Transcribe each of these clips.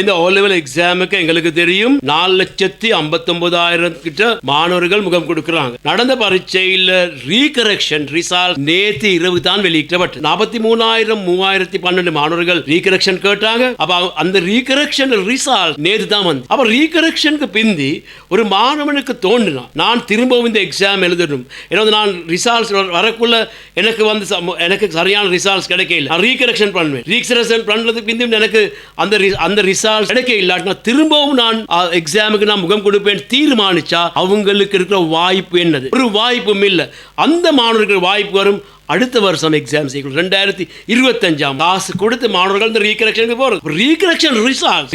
இந்த ஓ லெவல் எக்ஸாமுக்கு எங்களுக்கு தெரியும் நாலு லட்சத்தி ஐம்பத்தொன்பதாயிரம் கிட்ட மாணவர்கள் முகம் கொடுக்கிறாங்க. நடந்த பரீட்சையில் ரீகரெக்ஷன் ரிசால்ட் நேத்து இரவு தான் வெளியிட்டப்பட்டு நாற்பத்தி மூணாயிரம் மூவாயிரத்தி பன்னெண்டு மாணவர்கள் ரீகரெக்ஷன் கேட்டாங்க. அப்ப அந்த ரீகரெக்ஷன் ரிசால்ட் நேத்து தான் வந்து அப்ப ரீகரெக்ஷனுக்கு பிந்தி ஒரு மாணவனுக்கு தோன்றினான் நான் திரும்பவும் இந்த எக்ஸாம் எழுதணும். ஏன்னா வந்து நான் ரிசால்ட்ஸ் வரக்குள்ள எனக்கு வந்து எனக்கு சரியான ரிசால்ட்ஸ் கிடைக்கல. நான் ரீகரெக்ஷன் பண்ணுவேன். ரீகரெக்ஷன் பண்ணுறதுக்கு பிந்தி எனக்கு அந்த அந்த ரிசால்ட் கிடைக்க இல்லாட்டினா திரும்பவும் நான் எக்ஸாமுக்கு நான் முகம் கொடுப்பேன் தீர்மானிச்சா அவங்களுக்கு இருக்கிற வாய்ப்பு என்னது? ஒரு வாய்ப்பும் இல்லை. அந்த மாணவர்கள் வாய்ப்பு வரும் அடுத்த வருஷம் எக்ஸாம் செய்யணும் ரெண்டாயிரத்தி இருபத்தஞ்சாம் காசு கொடுத்து மாணவர்கள் இந்த ரீகரெக்ஷனுக்கு போகிறது ரீகரெக்ஷன் ரிசால்ட்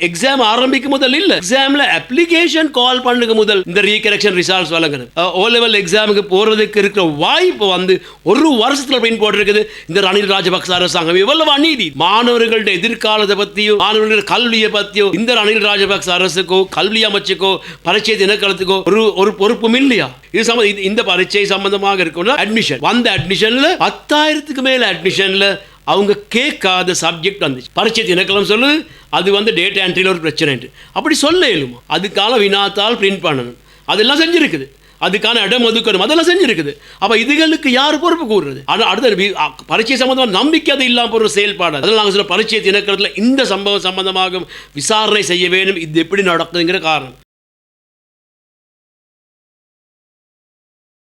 எக்ஸாம் ஆரம்பிக்கும் முதல் இல்ல. எக்ஸாம்ல அப்ளிகேஷன் கால் பண்ணுங்க முதல் இந்த ரீகரெக்ஷன் ரிசால்ட்ஸ் வழங்குறது. ஓ லெவல் எக்ஸாமுக்கு போறதுக்கு இருக்கிற வாய்ப்பு வந்து ஒரு வருஷத்துல பின் போட்டிருக்குது. இந்த ரணில் ராஜபக்ச அரசாங்கம் இவ்வளவு அநீதி. மாணவர்களுடைய எதிர்காலத்தை பத்தியும் மாணவர்களுடைய கல்வியை பத்தியும் இந்த ரணில் ராஜபக்ச அரசுக்கோ கல்வி அமைச்சுக்கோ பரீட்சை தினக்களத்துக்கோ ஒரு ஒரு பொறுப்பும் இல்லையா? இது சம்ம இது- இந்த பரீட்சை சம்பந்தமாக இருக்கணும் அட்மிஷன் வந்த அட்மிஷன்ல பத்தாயிரத்துக்கு மேல அட்மிஷன்ல அவங்க கேட்காத சப்ஜெக்ட் வந்துச்சு. பரீட்சை தினக்களம் சொல்லு அது வந்து டேட்டா என்ட்ரியில் ஒரு பிரச்சனைட்டு அப்படி சொல்ல இயலுமா? அதுக்கான வினாத்தால் பிரிண்ட் பண்ணணும். அதெல்லாம் செஞ்சிருக்குது. அதுக்கான இடம் ஒதுக்கணும். அதெல்லாம் செஞ்சிருக்குது. அப்போ இதுகளுக்கு யார் பொறுப்பு கூறுறது? ஆனால் அடுத்த பரீட்சை சம்மந்தமாக நம்பிக்கை அது இல்லாமல் ஒரு செயல்பாடு அதெல்லாம் நாங்கள் சொல்ல பரீட்சை தினக்கிறதுல இந்த சம்பவம் சம்பந்தமாக விசாரணை செய்ய வேண்டும். இது எப்படி நடக்குதுங்கிற காரணம்.